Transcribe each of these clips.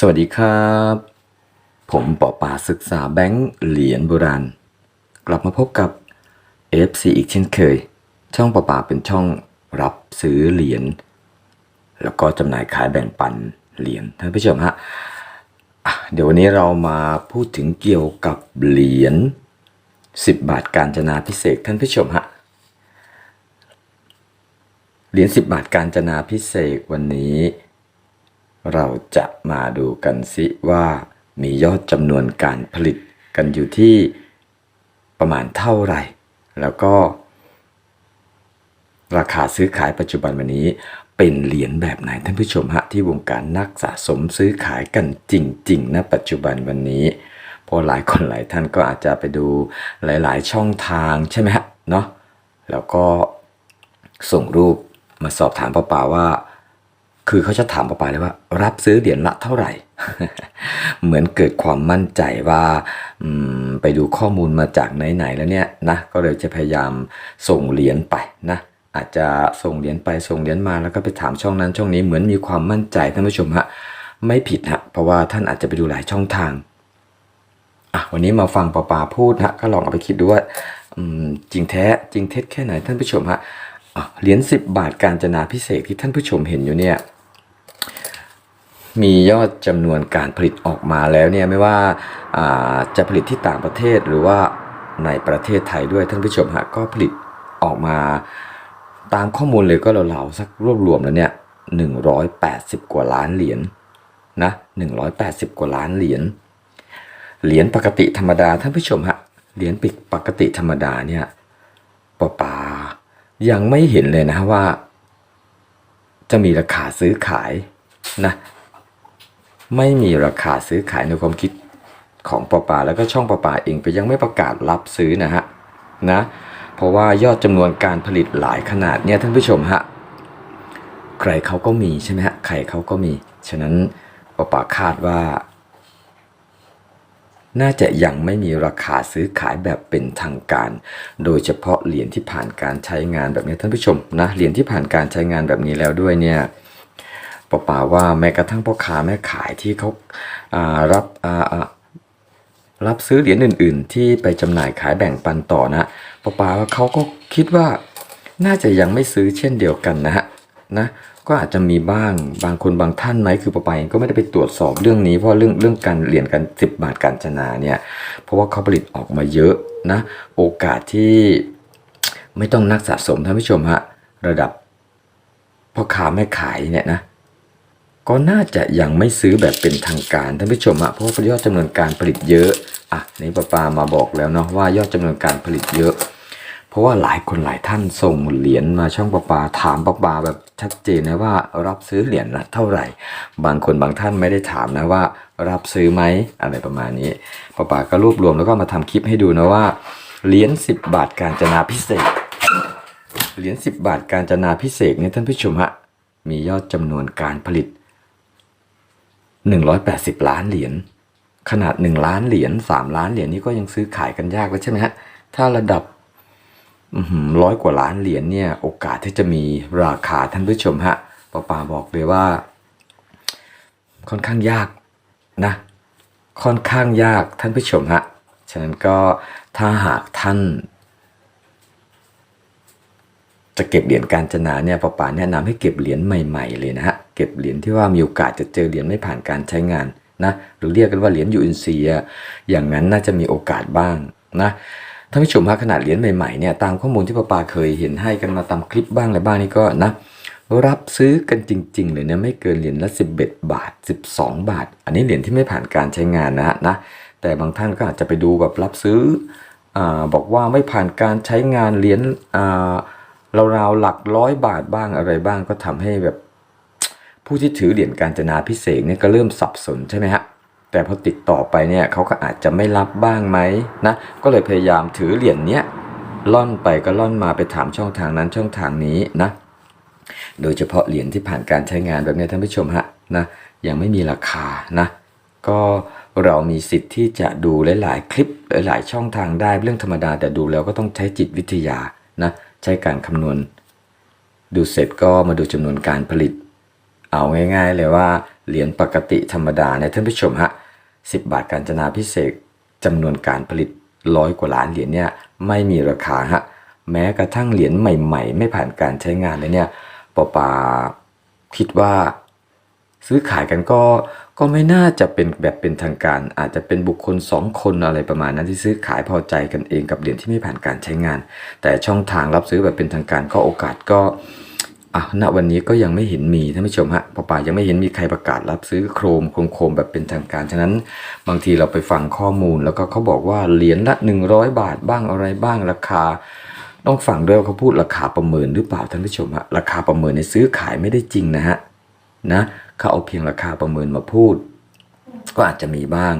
สวัสดีครับ ผมปอป่าศึกษาแบงค์เหรียญโบราณ กลับมาพบกับ FC อีกเช่นเคย ช่องปอป่าเป็นช่องรับซื้อเหรียญแล้วก็จำหน่ายขายแบ่งปันเหรียญท่านผู้ชมฮะเดี๋ยววันนี้เรามาพูดถึงเกี่ยวกับเหรียญ10 บาทการจนาพิเศษท่านผู้ชมฮะเหรียญ10 บาทการจนาพิเศษวันนี้ เราจะมาดูกันสิว่ามียอดจำนวนการผลิตกันอยู่ที่ประมาณเท่าไหร่ แล้วก็ ราคาซื้อขายปัจจุบันวันนี้เป็นเหรียญแบบไหนท่านผู้ชมฮะที่วงการนักสะสมซื้อขายกันจริงๆนะปัจจุบันวันนี้เพราะหลายคนหลายท่านก็อาจจะไปดูหลาย ๆ ช่องทางใช่ไหมฮะเนาะแล้วก็ส่งรูปมาสอบถามป้าป่าว่า คือเขาจะถามป้าปาเลยว่า รับซื้อเหรียญละเท่าไหร่ เหมือนเกิดความมั่นใจว่าไปดูข้อมูลมาจากไหนๆแล้วเนี่ยนะ ก็เลยจะพยายามส่งเหรียญไปนะอาจจะส่งเหรียญไปส่งเหรียญมาแล้วก็ไปถามช่องนั้นช่องนี้เหมือนมีความมั่นใจท่านผู้ชมฮะไม่ผิดฮะเพราะว่าท่านอาจจะไปดูหลายช่องทางอะวันนี้มาฟังปาปาพูดฮะก็ลองเอาไปคิดดูว่าจริงแท้จริงเท็จแค่ไหนท่านผู้ชมฮะเหรียญ10 บาทการจนาพิเศษที่ท่านผู้ชมเห็นอยู่เนี่ย มียอดจำนวนการผลิตออกมาแล้วเนี่ยไม่ว่าาจะผลิตที่ต่างประเทศหรือว่าในประเทศไทยด้วยท่านผู้ชมฮะก็ผลิตออกมาตามข้อมูลเลยก็เราๆสักรวบรวมแล้วเนี่ย180 กว่าล้านเหรียญนะ180 กว่าล้านเหรียญเหรียญปกติธรรมดาท่านผู้ชมฮะเหรียญปิกปกติธรรมดาเนี่ยปอปายังไม่เห็นเลยนะว่า จะมีราคาซื้อขายนะ ไม่มีราคาซื้อขายในความคิดของปอปาแล้วก็ช่องปอปาเองก็ยังไม่ประกาศรับซื้อนะฮะนะเพราะว่ายอดจำนวนการผลิตหลายขนาดเนี่ยท่านผู้ชมฮะใครเขาก็มีใช่ไหมฮะใครเขาก็มีฉะนั้นปอปาคาดว่า น่าจะยังไม่มีราคาซื้อขายแบบเป็นทางการ โดยเฉพาะเหรียญที่ผ่านการใช้งานแบบนี้ท่านผู้ชมนะเหรียญที่ผ่านการใช้งานแบบนี้แล้วด้วยเนี่ย ปป่าว่าแม้กระทั่งพ่อค้าแม่ขายที่เขาอ่ารับอ่ารับซื้อเหรียญอื่น ๆ ที่ไปจำหน่ายขายแบ่งปันต่อนะปป่าว่าเขาก็คิดว่าน่าจะยังไม่ซื้อเช่นเดียวกันนะฮะนะก็อาจจะมีบ้างบางคนบางท่านไหมคือปปาเองก็ไม่ได้ไปตรวจสอบเรื่องนี้เพราะเรื่องเรื่องการเหรียญกัน 10 บาทการจนาเนี่ยเพราะว่าเขาผลิตออกมาเยอะนะโอกาสที่ไม่ต้องนักสะสมท่านผู้ชมฮะระดับพ่อค้าแม่ขายเนี่ยนะ ก็น่าจะยังไม่ซื้อแบบเป็นทางการท่านผู้ชมอะเพราะว่ายอดจำนวนการผลิตเยอะอะนี่ป้าปามาบอกแล้วเนาะว่ายอดจำนวนการผลิตเยอะ เพราะว่าหลายคนหลายท่านส่งเหรียญมาช่องป้าปาถามป้าปาแบบชัดเจนนะว่ารับซื้อเหรียญละเท่าไหร่ บางคนบางท่านไม่ได้ถามนะว่า รับซื้อไหมอะไรประมาณนี้ป้าปาก็รวบรวมแล้วก็มาทำคลิปให้ดูนะว่าเหรียญ10 บาทการจนาพิเศษเหรียญ10 บาทการจนาพิเศษเนี่ยท่านผู้ชมฮะมียอดจำนวนการผลิต 180 ล้านเหรียญขนาด 1 ล้านเหรียญ3ล้านเหรียญนี่ก็ยังซื้อขายกันยากแล้วใช่ไหมฮะถ้าระดับร้อยกว่าล้านเหรียญเนี่ยโอกาสที่จะมีราคาท่านผู้ชมฮะปาปาบอกเลยว่า ค่อนข้างยากนะ ค่อนข้างยากท่านผู้ชมฮะฉะนั้นก็ถ้าหากท่าน จะเก็บเหรียญการจนาเนี่ยป้าป๋าแนะนำให้เก็บเหรียญใหม่ๆเลยนะฮะเก็บเหรียญที่ว่ามีโอกาสจะเจอเหรียญไม่ผ่านการใช้งานนะหรือเรียกกันว่าเหรียญยูอินซียอย่างนั้นน่าจะมีโอกาสบ้างนะท่านผู้ชมฮะขนาดเหรียญใหม่ๆเนี่ยตามข้อมูลที่ป้าป๋าเคยเห็นให้กันมาตามคลิปบ้างอะไรบ้างนี่ก็นะรับซื้อกันจริงๆเลยเนี่ยไม่เกินเหรียญละ11 บาท 12 บาท อันนี้เหรียญที่ไม่ผ่านการใช้งานนะนะแต่บางท่านก็อาจจะไปดูแบบรับซื้ออาบอกว่าไม่ผ่านการใช้งานเหรียญอ่า ราวๆหลักร้อยบาทบ้างอะไรบ้างก็ทำให้แบบ ผู้ที่ถือเหรียญการจนาพิเศษเนี่ยก็เริ่มสับสนใช่ไหมฮะแต่พอติดต่อไปเนี่ยเขาก็อาจจะไม่รับบ้างไหมนะก็เลยพยายามถือเหรียญเนี้ยล่อนไปก็ล่อนมาไปถามช่องทางนั้นช่องทางนี้นะโดยเฉพาะเหรียญที่ผ่านการใช้งานแบบนี้ท่านผู้ชมฮะนะยังไม่มีราคานะก็เรามีสิทธิ์ที่จะดูหลาย ๆ คลิปหลาย ๆ ช่องทางได้เรื่องธรรมดาแต่ดูแล้วก็ต้องใช้จิตวิทยานะ ใช้การคำนวณ ดูเสร็จก็มาดูจำนวนการผลิต เอาง่ายๆเลยว่าเหรียญปกติธรรมดาในท่านผู้ชมฮะ10 บาทการจนาพิเศษจำนวนการผลิตร้อยกว่าล้านเหรียญเนี่ยไม่มีราคาฮะแม้กระทั่งเหรียญใหม่ ๆ ไม่ผ่านการใช้งานเลยเนี่ยปอปาคิดว่า ซื้อขายกันก็ก็ไม่น่าจะเป็นแบบเป็นทางการ อาจจะเป็นบุคคลสองคนอะไรประมาณนั้นที่ซื้อขายพอใจกันเองกับเหรียญที่ไม่ผ่านการใช้งาน แต่ช่องทางรับซื้อแบบเป็นทางการก็โอกาสก็อะณวันนี้ก็ยังไม่เห็นมีท่านผู้ชมฮะปป่ายังไม่เห็นมีใครประกาศรับซื้อโครมโครมโครมแบบเป็นทางการ ฉะนั้นบางทีเราไปฟังข้อมูล แล้วก็เขาบอกว่าเหรียญละ 100 บาทบ้างอะไรบ้างราคา ต้องฟังด้วยว่าเขาพูดราคาประเมินหรือเปล่าท่านผู้ชมฮะราคาประเมินในซื้อขายไม่ได้จริงนะฮะนะ เขาเอาเพียงราคาประเมินมาพูด ก็อาจจะมีบ้าง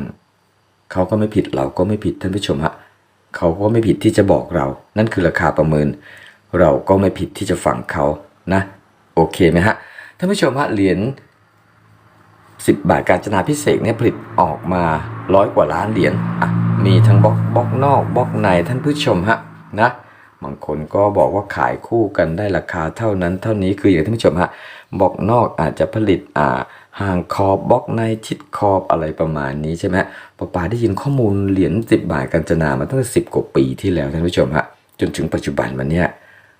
เขาก็ไม่ผิดเราก็ไม่ผิดท่านผู้ชมฮะเขาก็ไม่ผิดที่จะบอกเรา นั่นคือราคาประเมิน เราก็ไม่ผิดที่จะฟังเขานะ โอเคไหมฮะท่านผู้ชมฮะเหรียญ10 บาทการจนาพิเศษเนี่ยผลิตออกมาร้อยกว่าล้านเหรียญอะมีทั้งบล็อกบล็อกนอกบล็อกในท่านผู้ชมฮะนะบางคนก็บอกว่าขายคู่กันได้ราคาเท่านั้นเท่านี้คืออย่างท่านผู้ชมฮะ บล็อกนอกอาจจะผลิตอ่าห่างขอบบล็อกในชิดขอบอะไรประมาณนี้ใช่ไหมฮะปอปาได้ยินข้อมูลเหรียญ10 บาทการจนามาตั้งแต่สิกว่าปีที่แล้วท่านผู้ชมฮะจนถึงปัจจุบันวันเนี้ย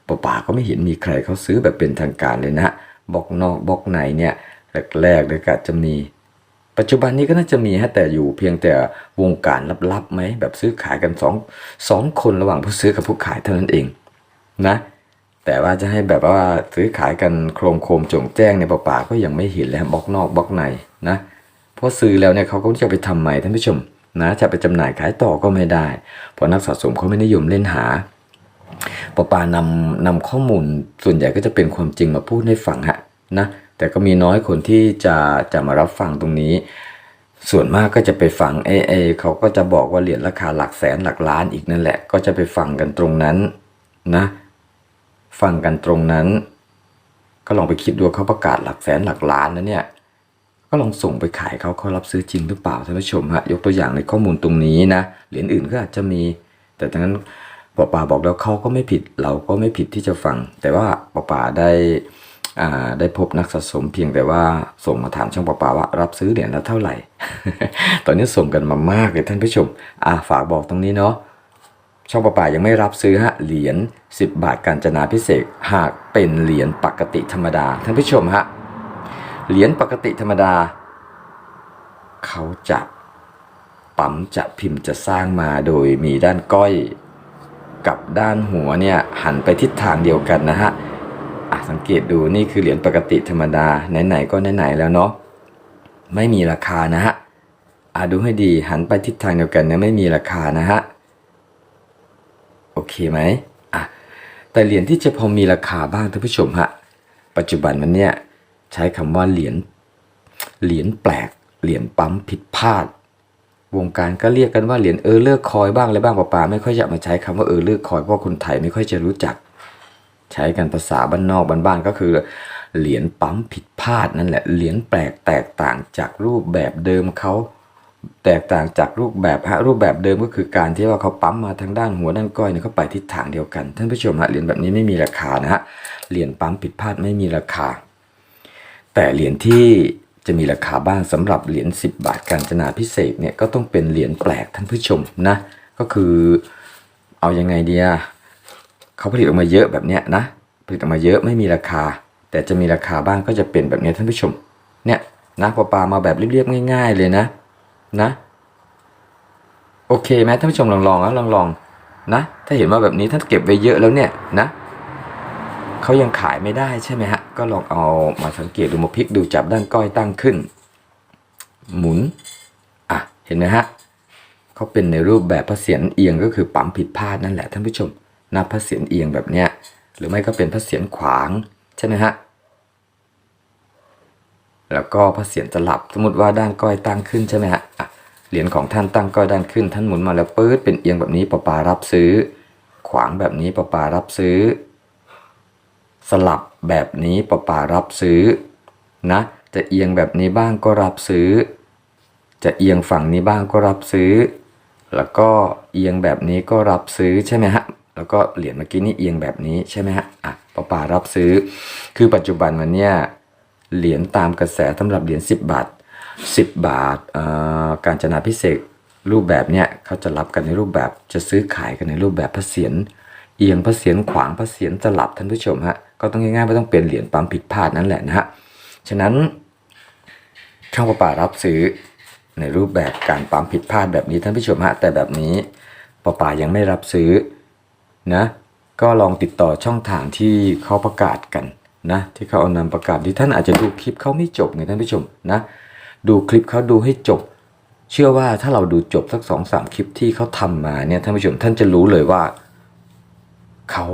ป่าป่าก็ไม่เห็นมีใครเขาซื้อแบบเป็นทางการเลยนะบล็อกนอกบล็อกในเนี่ยแรกๆเลยก็จะมีปัจจุบันนี้ก็น่าจะมีฮะแต่อยู่เพียงแต่วงการลับๆไหมแบบซื้อขายกันสองสองคนระหว่างผู้ซื้อกับผู้ขายเท่านั้นเองนะ แต่ว่าจะให้แบบว่าซื้อขายกันโครมโครมจงแจ้งในป่าป่าก็ยังไม่เห็นแล้วบล็อกนอกบล็อกในนะเพราะซื้อแล้วเนี่ยเขาก็จะไปทำใหม่ท่านผู้ชมนะจะไปจำหน่ายขายต่อก็ไม่ได้ เพราะนักสะสมเขาไม่นิยมเล่นหาปอปานำนำข้อมูลส่วนใหญ่ก็จะเป็นความจริงมาพูดให้ฟังฮะนะแต่ก็มีน้อยคนที่จะจะมารับฟังตรงนี้ ส่วนมากก็จะไปฟังเอเอเขาก็จะบอกว่าเหรียญราคาหลักแสนหลักล้านอีกนั่นแหละ ก็จะไปฟังกันตรงนั้นนะ ฟังกันตรงนั้น ก็ลองไปคิดดูเขาประกาศหลักแสนหลักล้านนะเนี่ย ก็ลองส่งไปขายเขาเขารับซื้อจริงหรือเปล่าท่านผู้ชมฮะยกตัวอย่างในข้อมูลตรงนี้นะเหรียญอื่นก็อาจจะมี แต่ทั้งนั้นปป่าบอกแล้วเขาก็ไม่ผิดเราก็ไม่ผิดที่จะฟัง แต่ว่าปป่าได้อ่าได้พบนักสะสมเพียงแต่ว่าส่งมาถามช่องปป่าว่ารับซื้อเหรียญละเท่าไหร่ ตอนนี้ส่งกันมามากเลยท่านผู้ชมอ่าฝากบอกตรงนี้เนาะ ช่องประปายังไม่รับซื้อฮะเหรียญ10 บาทการจนาพิเศษหากเป็นเหรียญปกติธรรมดาท่านผู้ชมฮะเหรียญปกติธรรมดา เขาจะปั๊มจะพิมพ์จะสร้างมาโดยมีด้านก้อยกับด้านหัวเนี่ยหันไปทิศทางเดียวกันนะฮะอะสังเกตดูนี่คือเหรียญปกติธรรมดาไหนๆก็ไหนๆแล้วเนาะไม่มีราคานะฮะอะดูให้ดีหันไปทิศทางเดียวกันเนี่ยไม่มีราคานะฮะ โอเคไหมอะแต่เหรียญที่จะพอมีราคาบ้างท่านผู้ชมฮะปัจจุบันมันเนี่ยใช้คำว่าเหรียญเหรียญแปลกเหรียญปั๊มผิดพลาด วงการก็เรียกกันว่าเหรียญเออเลิกคอยบ้างอะไรบ้างป่าปาไม่ค่อยจะมาใช้คำว่าเออเลิกคอยเพราะคนไทยไม่ค่อยจะรู้จัก ใช้กันภาษาบ้านนอกบ้านๆก็คือเหรียญปั๊มผิดพลาดนั่นแหละเหรียญแปลกแตกต่างจากรูปแบบเดิมเขา แตกต่างจากรูปแบบฮะรูปแบบเดิมก็คือการที่ว่าเขาปั๊มมาทางด้านหัวด้านก้อยเนี่ยเขาไปทิศทางเดียวกัน ท่านผู้ชมฮะเหรียญแบบนี้ไม่มีราคานะฮะเหรียญปั๊มผิดพลาดไม่มีราคา แต่เหรียญที่จะมีราคาบ้างสำหรับเหรียญ10 บาทการจนาพิเศษเนี่ยก็ต้องเป็นเหรียญแปลกท่านผู้ชมนะก็คือเอายังไงเดียเขาผลิตออกมาเยอะแบบเนี้ยนะผลิตออกมาเยอะไม่มีราคา แต่จะมีราคาบ้างก็จะเป็นแบบนี้ท่านผู้ชมเนี่ยนะปลาปลามาแบบเรียบๆง่าย ๆ เลยนะ นะ โอเคไหมท่านผู้ชมลองลองๆนะลองลองๆนะ ถ้าเห็นว่าแบบนี้ท่านเก็บไว้เยอะแล้วเนี่ยนะเขายังขายไม่ได้ใช่ไหมฮะ ก็ลองเอามาสังเกตดูมาพลิกดูจับด้านก้อยตั้งขึ้น หมุน อะ เห็นไหมฮะเขาเป็นในรูปแบบพระเศียรเอียงก็คือปั๊มผิดพลาดนั่นแหละท่านผู้ชมนะพระเศียรเอียงแบบเนี้ยหรือไม่ก็เป็นพระเศียรขวางใช่ไหมฮะ แล้วก็พระเศียรจะหลับสมมติว่าด้านก้อยตั้งขึ้นใช่ไหมฮะเหรียญของท่านตั้งก้อยด้านขึ้น ท่านหมุนมาแล้วปื๊ดเป็นเอียงแบบนี้ปปารับซื้อ ขวางแบบนี้ปปารับซื้อ สลับแบบนี้ปปารับซื้อนะจะเอียงแบบนี้บ้างก็รับซื้อ จะเอียงฝั่งนี้บ้างก็รับซื้อ แล้วก็เอียงแบบนี้ก็รับซื้อใช่ไหมฮะแล้วก็เหรียญเมื่อกี้นี่เอียงแบบนี้ใช่ไหมฮะอะปปารับซื้อ คือปัจจุบันมันเนี่ย เหรียญตามกระแสสำหรับเหรียญ10 บาท 10 บาทการจนาพิเศษรูปแบบเนี้ยเขาจะรับกันในรูปแบบจะซื้อขายกันในรูปแบบพระเศียรเอียงพระเศียรขวางพระเศียรสลับท่านผู้ชมฮะก็ต้องง่ายๆไม่ต้องเป็นเหรียญปั๊มผิดพลาดนั่นแหละนะฮะฉะนั้นช่องประปารับซื้อในรูปแบบการปั๊มผิดพลาดแบบนี้ท่านผู้ชมฮะแต่แบบนี้ประปายังไม่รับซื้อนะก็ลองติดต่อช่องทางที่เขาประกาศกัน นะที่เขาเอานำประกาศที่ท่านอาจจะดูคลิปเขาไม่จบไงท่านผู้ชมนะดูคลิปเขาดูให้จบ เชื่อว่าถ้าเราดูจบสักสองสามคลิปที่เขาทำมาเนี่ยท่านผู้ชมท่านจะรู้เลยว่าเขา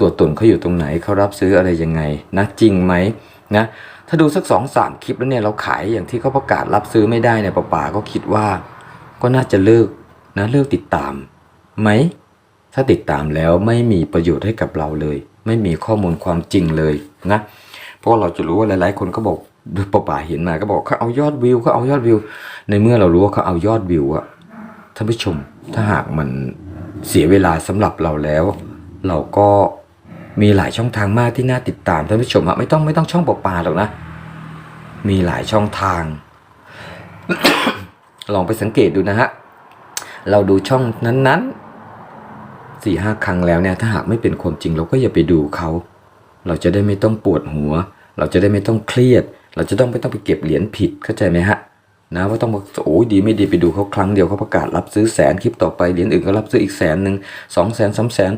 ตัวตนเขาอยู่ตรงไหนเขารับซื้ออะไรยังไงนะจริงไหมนะถ้าดูสักสองสามคลิปแล้วเนี่ยเราขายอย่างที่เขาประกาศรับซื้อไม่ได้เนี่ยป้าป๋าก็คิดว่า ก็น่าจะเลิกนะเลิกติดตามไหมถ้าติดตามแล้วไม่มีประโยชน์ให้กับเราเลย ไม่มีข้อมูลความจริงเลยนะเพราะว่าเราจะรู้ว่าหลาย ๆ คนก็บอกดูปป๋าเห็นมาก็บอกเขาเอายอดวิวเขาเอายอดวิว ในเมื่อเรารู้ว่าเขาเอายอดวิวอะท่านผู้ชมถ้าหากมันเสียเวลาสำหรับเราแล้ว เราก็มีหลายช่องทางมากที่น่าติดตามท่านผู้ชมอะไม่ต้องไม่ต้องช่องปปาหรอกนะ มีหลายช่องทาง ลองไปสังเกตดูนะฮะเราดูช่องนั้นๆ สี่ห้าครั้งแล้วเนี่ยถ้าหากไม่เป็นความจริงเราก็อย่าไปดูเขา เราจะได้ไม่ต้องปวดหัว เราจะได้ไม่ต้องเครียด เราจะต้องไม่ต้องไปเก็บเหรียญผิดเข้าใจไหมฮะนะว่าต้องบอกโอ้ยดีไม่ดีไปดูเขาครั้งเดียวเขาประกาศรับซื้อแสนคลิปต่อไปเหรียญอื่นก็รับซื้ออีกแสนหนึ่งสองแสนสามแสน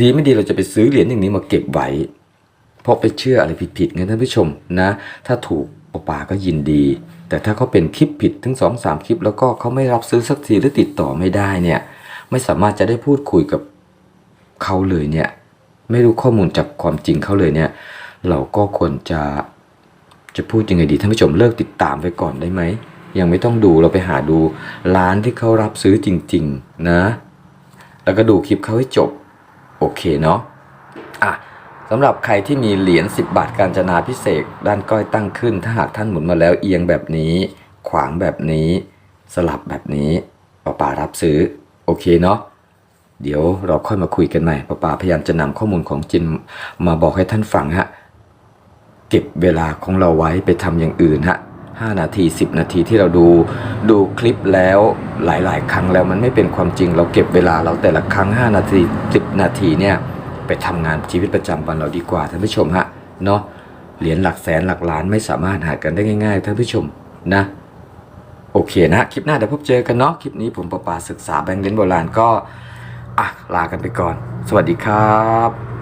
ดีไม่ดีเราจะไปซื้อเหรียญอย่างนี้มาเก็บไว้เพราะไปเชื่ออะไรผิดๆไงท่านผู้ชมนะ ถ้าถูกปป่าก็ยินดี แต่ถ้าเขาเป็นคลิปผิดถึงสองสามคลิป แล้วก็เขาไม่รับซื้อสักทีหรือติดต่อไม่ได้เนี่ยไม่สามารถจะได้พูดคุยกับ เขาเลยเนี่ยไม่รู้ข้อมูลจากความจริงเขาเลยเนี่ย เราก็ควรจะจะพูดยังไงดีท่านผู้ชมเลิกติดตามไปก่อนได้ไหมยังไม่ต้องดูเราไปหาดูร้านที่เขารับซื้อจริง ๆ นะ แล้วก็ดูคลิปเขาให้จบ โอเคเนาะอะสำหรับใครที่มีเหรียญ 10 บาทการจนาพิเศษด้านก้อยตั้งขึ้น ถ้าหากท่านหมุนมาแล้วเอียงแบบนี้ ขวางแบบนี้ สลับแบบนี้ป้าป่ารับซื้อ โอเคเนาะ เดี๋ยวเราค่อยมาคุยกันใหม่ป้าป่าพยายามจะนำข้อมูลของจินมาบอกให้ท่านฟังฮะ เก็บเวลาของเราไว้ไปทำอย่างอื่นฮะ5นาที10นาทีที่เราดูดูคลิปแล้วหลาย ๆ ครั้งแล้วมันไม่เป็นความจริง เราเก็บเวลาเราแต่ละครั้ง5นาที10นาทีเนี่ยไปทำงานชีวิตประจำวันเราดีกว่าท่านผู้ชมฮะเนาะเหรียญหลักแสนหลักล้านไม่สามารถหากันได้ง่าย ๆท่านผู้ชมนะโอเคนะคลิปหน้าเดี๋ยวพบเจอกันเนาะคลิปนี้ผมประปาศึกษาแบงค์เหรียญโบราณก็ อะลากันไปก่อน สวัสดีครับ